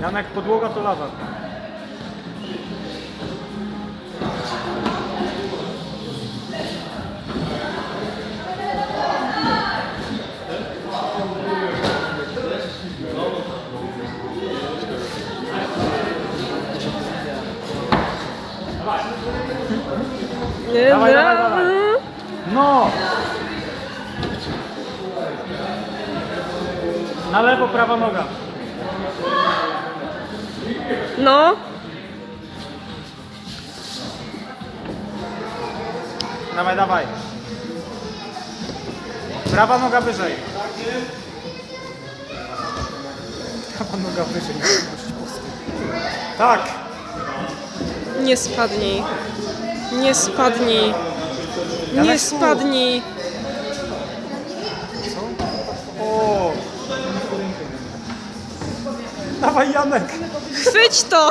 Janek, podłoga to lawa. Nie, Dawaj, no. dawaj, dawaj. No! Na lewo, prawa noga. No, Dawaj, dawaj. Prawa noga wyżej. Prawa noga wyżej. Tak. nie spadnij. Nie spadnij. Nie spadnij. Dawaj Janek. Chwyć to!